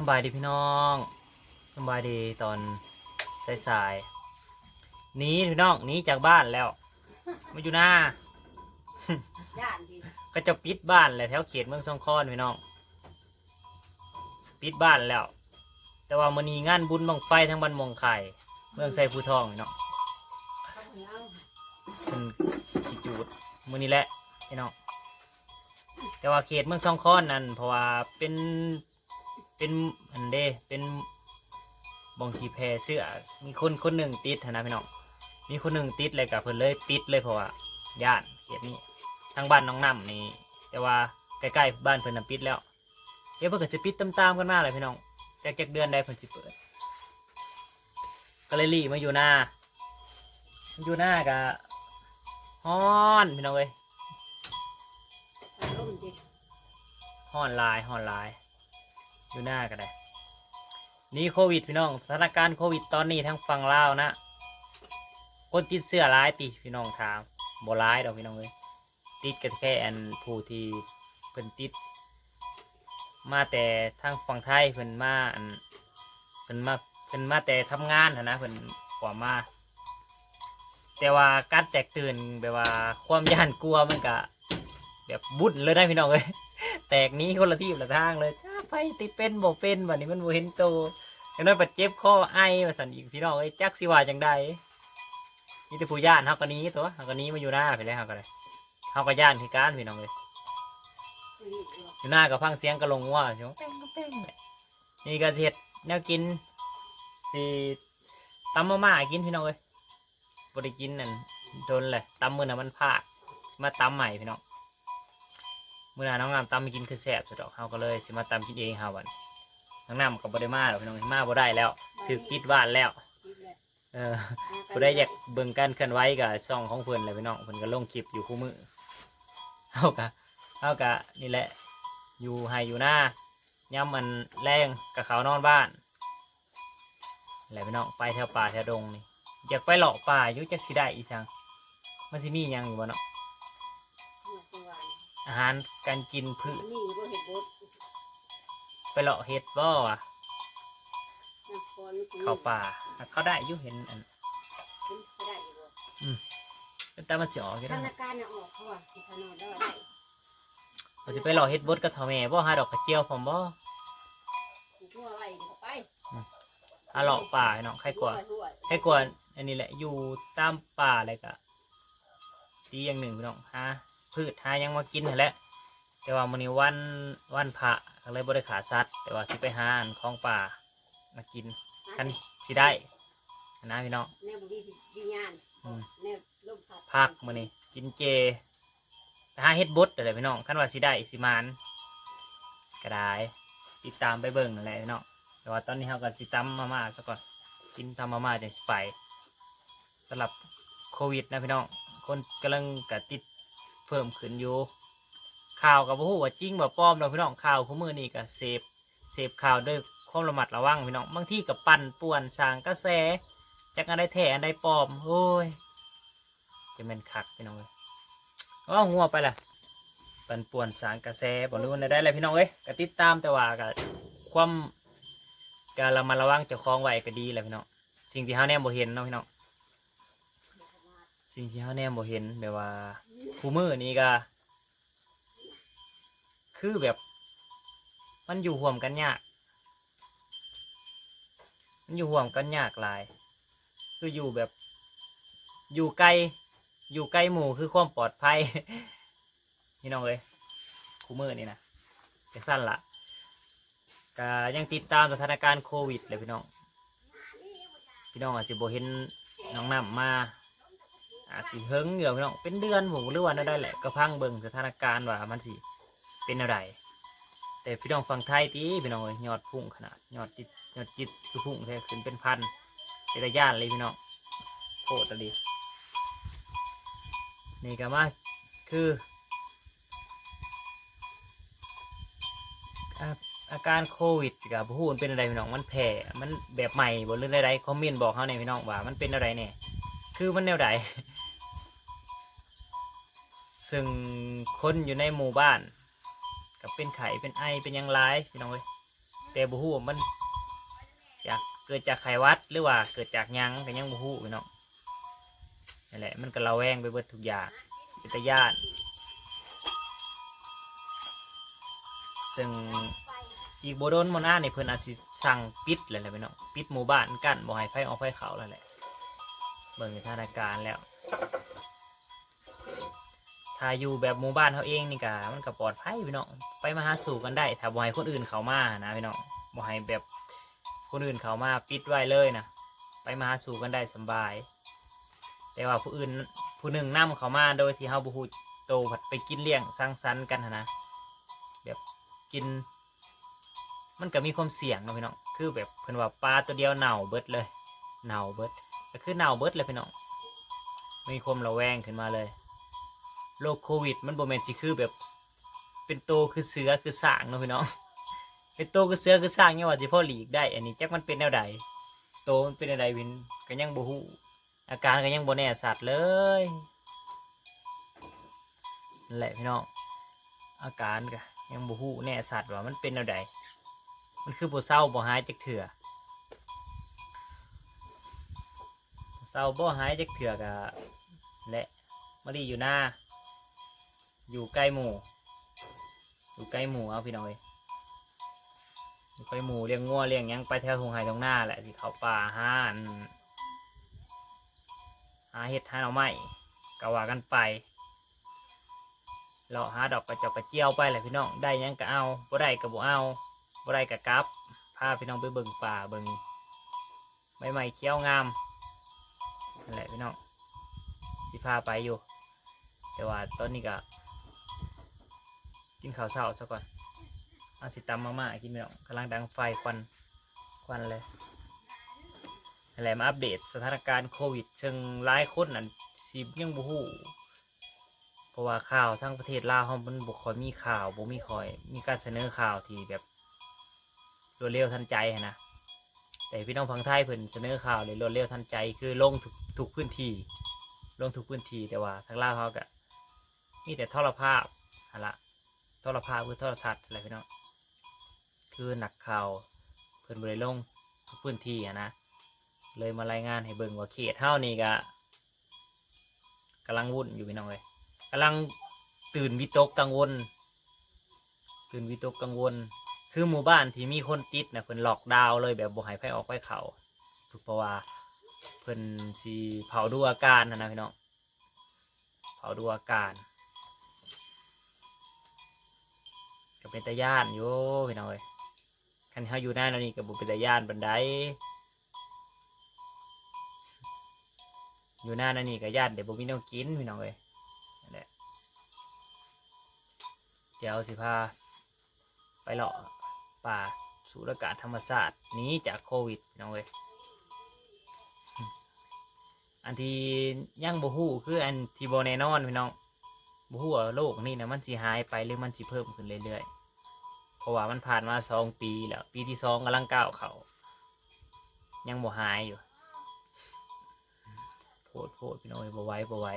สำบายดีพี่น้องสำบายดีตอนสายๆหนีพี่น้องหนีจากบ้านแล้วมาอยู่หน้า ย่านดีก็จะปิดบ้านแหละแถวเขตเมืองสองคอนพี่น้อง ปิดบ้านแล้ว แต่ว่ามันนีงานบุญบังไฟทั้งบ้านมองไข่เมืองไซภูทองพี่น้องเขาเหนียวเป็นสิจูดมือนี้แหละพี่น้องแต่ว่าเขตเมืองสองคอนนั่นเพราะว่าเป็น เป็นอันเดเป็นบองทีแพรเสื้อมีคนคนหนึ่งติดนะพี่น้องมีคนหนึ่งติดเลยกับเพิ่นเลยปิดเลยเพราะว่าย่านเขตนี้ทางบ้านน้องน้ำนี่แต่ว่าใกล้ๆบ้านเพิ่นน่ะปิดแล้วเดี๋ยวเพิ่นก็จะปิดตามๆกันมาเลยพี่น้องจากจากเดือนใดเพิ่นสิเปิดก็เลยรีบมาอยู่หน้าอยู่หน้ากะฮ้อนพี่น้องเอ้ยฮ้อนลายฮ้อนหลาย อยู่หน้าก็ได้นี่โควิดพี่น้องสถานการณ์โควิดตอนนี้ทั้งฝั่งลาวนะคนติดเสื้อร้ายติพี่น้องถามบ่ร้ายดอกพี่น้องเอ้ยติดกันแค่อันผู้ที่เพิ่นติด มาแต่ทางฝั่งไทยเพิ่นมาอันเพิ่นมาเพิ่นมาแต่ทำงานนะเพิ่นกว่ามา แต่ว่าการแตกตื่นแบบว่าความย่านกลัวมันก็แบบบุญเลยได้พี่น้องเอ้ยแตกนี้คนละที่ละทางเลย ไปติเป็นบ่เป็นวันนี้มันบ่เห็นโตอย่างน้อยปัดเจ็บคอไอว่าสันอีกพี่น้องเอ้ยจักสิว่าจังใดนี่แต่ผู้ย่านเฮาก็หนี้ตัวเฮาก็หนี้มาอยู่หน้าไปแล้วเฮาก็เลยเฮาก็ย่านคือการพี่น้องเอ้ยอยู่หน้าก็ฟังเสียงกระลงว่าช่วงแป้งก็แป้งแหละนี่ก็เฮ็ดแนวกินสิตำมาม่ากินพี่น้องเอ้ยบ่ได้กินนั่นโดนเลยตำมื้อน่ะมันพลาดมาตำใหม่พี่น้อง มื้อน้าน้องงามตำมากินคือแซ่บสุดดอกเฮาก็เลยสิมาตำกินเองเฮาวันน้องน้ำก็บ่ได้มาหรอกพี่น้องมาบ่ได้แล้วถูกปิดบ้านแล้ว เออผู้ได้อยากเบิ่งการเคลื่อนไหวกับช่องของเพิ่นเลยพี่น้องเพิ่นก็ลงคลิปอยู่คู่มือเฮากะเฮากะนี่แหละ อยู่ให้อยู่หน้าย่ำมันแรงกับเขานอนบ้านอะไรพี่น้องไปแถวป่าแถวดงนี่อยากไปหลอกป่ายู่จักสิได้อีสังมันสิมียังอยู่บ่เนาะ อาหารการกินพืชนี่ก็เห็ดบดไปหลอกเห็ดบ่วะน้ำฝนเข้าป่าเขาได้อยู่เห็นอันขึ้นไปได้อยู่บ่แต่มันสิออกอยู่ธนะนาคารน่ะออกเขาว่าสิพนอนได้ได้เราจะไปหลอกเห็ดบดกับทอแม่บ่หาดอกกระเจียวผมบ่กูทั่วไว้เดี๋ยวไปหาหลอกป่าให้น้องใครกลัว ทั่วให้กวนอันนี้แหละอยู่ตามป่าอะไรกะตีอย่างหนึ่งพี่น้องหา พืชหาหยังมากินนั่นแหละแต่ว่ามันนี้วันวันพระก็เลยบริขาดสัตว์แต่ว่าสิไปหาอันของป่ามากินกันสิได้นะพี่น้องแนวบุรีดีงานอืมแนวลมพัดพักมื้อนี้กินเจไปหาเฮ็ดบดอะไรพี่น้องคันว่าสิได้สิมานก็ได้ติดตามไปเบิ่งนั่นแหละพี่น้องแต่ว่าตอนนี้เราก็สิตำมาม่าซะก่อนกินตำมาม่าจังสิไปสำหรับโควิดนะพี่น้องคนกำลังกะติด เพิ่มขึ้นอยู่ข่าวกับผู้ว่าจริงบ่ปลอมเราพี่น้องข่าวคู่มือนี่ก็เสพเสพข่าวด้วยความระมัดระวังพี่น้องบางที่กับปั่นป่วนสร้างกระแสจากอันใดแท้อันใดปลอมโอ้ยจะเป็นคักพี่น้องเลยอ้าวงัวไปละปั่นป่วนสร้างกระแสบอรู้ว่าได้เลยพี่น้องเอ้ยก็ติดตามแต่ว่าก็ความการระมัดระวังเจ้าของไว้ก็ดีแหละพี่น้องสิ่งที่เฮาแนมบ่เห็นเนาะพี่น้อง สิ่งที่เฮาแนมบ่เห็นแบบว่าคู่มือนี้ก็คือแบบ มันอยู่ห่วมกันยาก มันอยู่ห่วมกันยากหลาย คืออยู่แบบ อยู่ไกล อยู่ใกล้หมู่คือความปลอดภัยพี่น้องเลยคูมือนี่นะจะสั้นละก็ยังติดตามสถานการณ์โควิดเลยพี่น้อง พี่น้องอาจจะบ่เห็นน้องน้ำมา อาจสิเฮิงเดี๋ยวพี่น้องเป็นเดือนผมหรือว่านั่นได้แหละก็พังเบิ่งสถานการณ์ว่ามันสิเป็นอะไรแต่พี่น้องฟังไทยตีพี่น้องเอ้ยยอดพุ่งขนาดยอดจิตยอดจิตคือพุ่งแท้ขึ้นเป็นพันเป็นระยะเลยพี่น้องโคตรดีนี่ก็มาคืออาการโควิดกับพูดเป็นอะไรพี่น้องมันแผ่มันแบบใหม่บนเรื่องใดๆคอมเมนต์บอกเขาเนี่ยพี่น้องว่ามันเป็นอะไรเนี่ยคือมันแนวใด ซึ่งคนอยู่ในหมู่บ้านกับเป็นไข่เป็นไอเป็นยังไลายพี่น้องเอ้ยแต่บ่ฮู้มันจากเกิดจากไขวัดหรือว่าเกิดจากยังก็ยังบ่ฮู้พี่น้องนั่นแหละมันก็ระแวงไปเบิดทุกอย่างเป็นตาญาติซึ่งอีกโบ่โดนบ่นานนี่เพิ่นอาจสิสั่งปิดเลยแหละพี่น้องปิดหมู่บ้านกั้นบ่ให้ไผออกไผเขาแล้วแหละเบิ่งสถานการณ์แล้ว ถ้าอยู่แบบหมู่บ้านเขาเองนี่ก็มันก็ปลอดภัยพี่น้องไปมาหาสู่กันได้ถ้าบ่ให้คนอื่นเขามานะพี่น้องบ่ให้แบบคนอื่นเขามาปิดไว้เลยนะไปมาหาสู่กันได้สบาย แต่ว่าผู้อื่นผู้หนึ่งนํเขามาโดยที่เฮาบ่ฮู้โตผัดไปกินเลี้ยงสังสรรค์กันกันนะแบบกิน มันก็มีความเสี่ยงเนาะพี่น้องคือแบบเพิ่นว่าปลาตัวเดียวเน่าเบิดเลยเน่าเบิดก็คือเน่าเบิดเลยพี่น้องมีความระแวงขึ้นมาเลย โรคโควิด มันบ่แม่นสิคือแบบ เป็นโตคือเสือคือสางเนาะพี่น้องเป็นโตคือเสือคือสางเนี่ยว่าสิพอหลีกได้ อันนี้จักมันเป็นแนวใดโตมันเป็นแนวใดวินก็ยังบ่ฮู้อาการก็ยังบ่แน่สัตว์เลยนั่นแหละพี่น้องอาการก็ยังบ่ฮู้แน่สัตว์ว่ามันเป็นแนวใดมันคือบ่เศร้าบ่หายจักเถื่อเศร้าบ่หายจักเถื่อก็และมาดีอยู่หน้า อยู่ใกล้หมู่อยู่ใกล้หมู่เอาพี่น้องเอ้ยอยู่ใกล้หมู่เลี้ยงงัวเลี้ยงยังไปแถวทงไห้ตรงหน้าแหละที่เขาป่าหานหาเห็ดหาหน่อไม้ก็ว่ากันไปเราหาดอกกระจอกกระเจียวไปแหละพี่น้องได้ยังก็เอาบ่ได้ก็บ่เอาบ่ได้ก็กลับพาพี่น้องไปเบิ่งป่าเบิ่งใบไม้เขียวงามนั่นแหละพี่น้องสิพาไปอยู่ แต่ว่าตอนนี้ก็ กินข้าวเช้าซะก่อนอาสิตำมาม่ากินไม่ออกกำลังดังไฟควันควันเลยอะไรมาอัปเดตสถานการณ์โควิด เชิงร้ายคนนั่นสิบยังบ่ฮู้เพราะว่าข่าวทั้งประเทศลาวเฮามันบ่ค่อยมีข่าวบ่มีคอย มีการเสนอข่าวที่แบบรวดเร็วทันใจนะแต่พี่น้องพังไทยเพิ่นเสนอข่าวเลยรวดเร็วทันใจคือลงทุกทุกพื้นที่ลงทุกพื้นที่แต่ว่าทางลาวเขาก็มีแต่ทรภาพอะละ โทรภาพคือโทรทัศน์อะไรพี่น้องคือหนักข่าวเพิ่นบริลงทุกพื้นที่อะนะ เลยมารายงานให้เบิ่งว่าเขตเท่านี้ก็กำลังวุ่นอยู่พี่น้องเลยกำลังตื่นวิตกกังวล ตื่นวิตกกังวล คือหมู่บ้านที่มีคนติดนะเพิ่นล็อกดาวน์เลยแบบบ่ให้ไผออกไปเขาถูกเพราะว่าเพิ่นสีเผาดูอาการนะนะพี่น้องเผาดูอาการ ก็เป็นตาย่านอยู่พี่น้องเอ้ยคันเขาอยู่หน้าแล้วนี่ก็บุเป็นตาย่านบันไดอยู่หน้านั่นนี่ก็ย่านเดี๋ยวบุมีแน้องกินพี่น้องเอ้ยนั่นแหละเดี๋ยวสิพาไปเลาะป่าสูดอากาศธรรมศาสตร์หนี้จากโควิดพี่น้องเอ้ยอันที่ยังบ่ฮู้คืออันที่บ่แน่นอนพี่น้องบ่ฮู้ว่าโลกนี้นะมันสิหายไปหรือมันสิเพิ่มขึ้นเรื่อยๆ เพราะว่ามันผ่านมาสองปีแล้ว ปีที่สองกำลังก้าวเขายังบ่หายอยู่โพดโพดพี่น้องเอ้ยบ่ไว้บ่ไว้